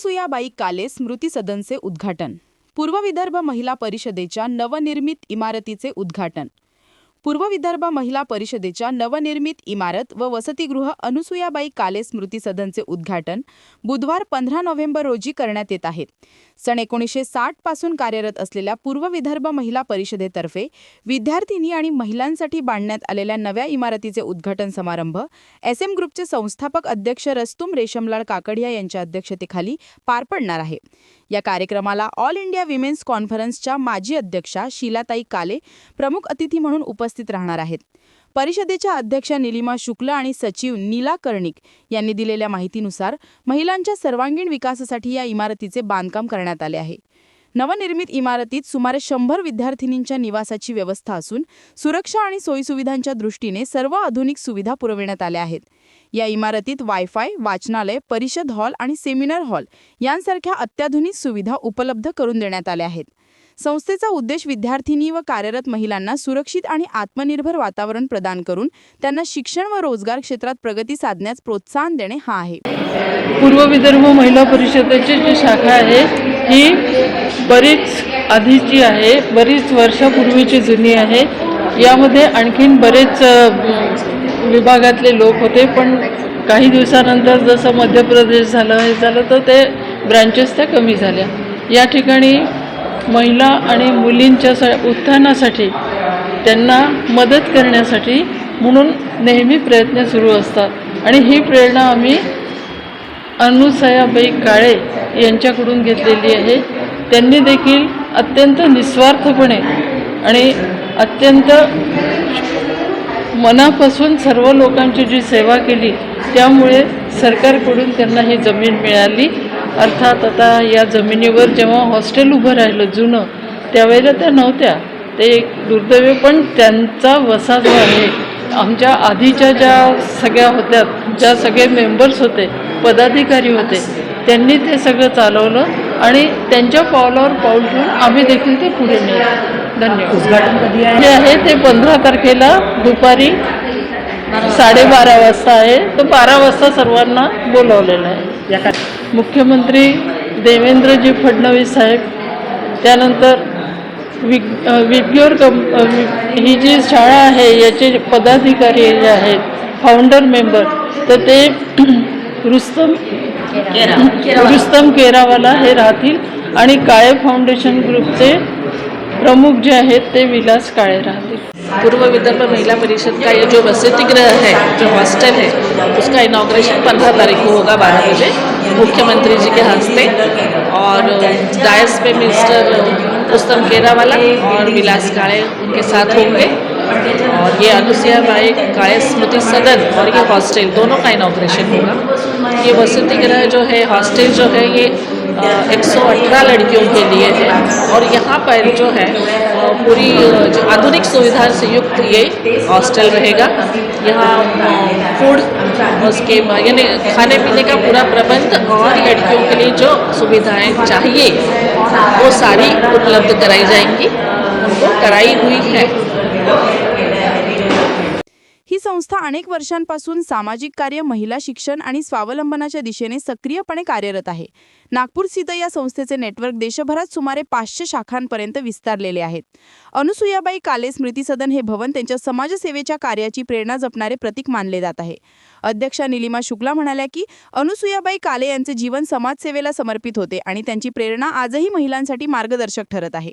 अनुसुयाबाई काले स्मृती सदनचे उद्घाटन. पूर्व विदर्भ महिला परिषदेच्या नवनिर्मित इमारतीचे उद्घाटन. पूर्व विदर्भ महिला परिषदेच्या नवनिर्मित इमारत व वसतिगृह अनुसुयाबाई काले स्मृती सदनचे उद्घाटन बुधवार पंधरा नोव्हेंबर रोजी करण्यात येत आहे. सन एकोणीसशे साठपासून कार्यरत असलेल्या पूर्व विदर्भ महिला परिषदेतर्फे विद्यार्थिनी आणि महिलांसाठी बांधण्यात आलेल्या नव्या इमारतीचे उद्घाटन समारंभ एस एम ग्रुपचे संस्थापक अध्यक्ष रस्तुम रेशमलाल काकडिया यांच्या अध्यक्षतेखाली पार पडणार आहे. या कार्यक्रमाला ऑल इंडिया विमेन्स कॉन्फरन्सच्या माजी अध्यक्षा शीलाताई काले प्रमुख अतिथी म्हणून उपस्थित राहणार आहेत. परिषदेच्या अध्यक्षा निलिमा शुक्ल आणि सचिव नीला कर्णिक यांनी दिलेल्या माहितीनुसार महिलांच्या सर्वांगीण विकासासाठी या इमारतीचे बांधकाम करण्यात आले आहे. नवनिर्मित इमारतीत सुमारे शंभर विद्यार्थिनींच्या निवासाची व्यवस्था असून सुरक्षा आणि सोयीसुविधांच्या दृष्टीने सर्व आधुनिक सुविधा पुरविण्यात आल्या आहेत. या इमारतीत वायफाय वाचनालय परिषद हॉल आणि सेमिनार हॉल यांसारख्या अत्याधुनिक सुविधा उपलब्ध करून देण्यात आल्या आहेत. संस्थेचा उद्देश विद्यार्थिनी व कार्यरत महिलांना सुरक्षित आणि आत्मनिर्भर वातावरण प्रदान करून त्यांना शिक्षण व रोजगार क्षेत्रात प्रगती साधण्यास प्रोत्साहन देणे हा आहे. पूर्व विदर्भ महिला परिषदेची जी शाखा आहे ही बरीच आधीची आहे बरीच वर्षापूर्वीची जुनी आहे. यामध्ये आणखीन बरेच विभागातले लोक होते पण काही दिवसानंतर जसं मध्य प्रदेश झालं हे झालं तर ते ब्रँचेस त्या कमी झाल्या. या ठिकाणी महिला आणि मुलींच्या स उत्थानासाठी त्यांना मदत करण्यासाठी म्हणून नेहमी प्रयत्न सुरू असतात. आणि ही प्रेरणा आम्ही अनुसयाबाई काळे यांच्याकडून घेतलेली आहे. त्यांनी देखील अत्यंत निस्वार्थपणे आणि अत्यंत मनापासून सर्व लोकांची जी सेवा केली त्यामुळे सरकारकडून त्यांना ही जमीन मिळाली. अर्थात आता या जमिनीवर जेव्हा हॉस्टेल उभं राहिलं जुनं त्यावेळेला त्या नव्हत्या. ते एक दुर्दैव पण त्यांचा वसा जो आहे. आमच्या आधीच्या ज्या सगळ्या होत्या ज्या सगळे मेंबर्स होते पदाधिकारी होते त्यांनी ते सगळं चालवलं आणि त्यांच्या पावलावर पाऊल ठेवून आम्ही देखील ते पुढे नेलं. धन्यवाद. उद्घाटन कधी आहे? जे आहे ते पंधरा तारखेला दुपारी साडेबारा वाजता आहे. तर बारा वाजता सर्वांना बोलवलेलं आहे. मुख्यमंत्री देवेंद्रजी फडणवीस साहेब त्यानंतर विग विग्योर कं अ, वि- ही जी शाळा आहे याचे पदाधिकारी जे आहेत फाउंडर मेंबर तर ते रुस्तम रुस्तम केरावाला हे राहतील आणि काळे फाउंडेशन ग्रुपचे प्रमुख जे आहेत ते विलास काळे राहतील. पूर्व विदर्भ महिला परिषद का ये जो वसति गृह है, जो हॉस्टल है, उसका इनाग्रेशन पंद्रह तारीख को होगा बारह बजे, मुख्यमंत्री जी के हँसते। और डायस पे मिनिस्टर रुस्तम केरावाला और विलास काळे उनके साथ होंगे। और ये अनुसुया बाई काळे स्मृति सदन और ये हॉस्टल, दोनों का इनाग्रेशन होगा। ये वसति गृह जो है, हॉस्टल जो है, ये एक सौ अठारह लड़कियों के लिए है। और यहाँ पर जो है पूरी जो आधुनिक सुविधा से युक्त ये हॉस्टल रहेगा। यहाँ फ़ूड उसके, यानी खाने पीने का पूरा प्रबंध और लड़कियों के लिए जो सुविधाएँ चाहिए, वो सारी उपलब्ध कराई जाएँगी। उनको कराई हुई है ही। संस्था अनेक वर्षांपासून सामाजिक कार्य महिला शिक्षण आणि स्वावलंबनाच्या दिशेने सक्रियपणे कार्यरत आहे. नागपूर स्थित या संस्थेचे नेटवर्क देशभरात सुमारे पाचशे शाखांपर्यंत विस्तारलेले आहेत. अनुसुयाबाई काले स्मृती सदन हे भवन त्यांच्या समाजसेवेच्या कार्याची प्रेरणा जपणारे प्रतीक मानले जात आहे. अध्यक्षा निलिमा शुक्ला म्हणाल्या की अनुसुयाबाई काले यांचे जीवन समाजसेवेला समर्पित होते आणि त्यांची प्रेरणा आजही महिलांसाठी मार्गदर्शक ठरत आहे.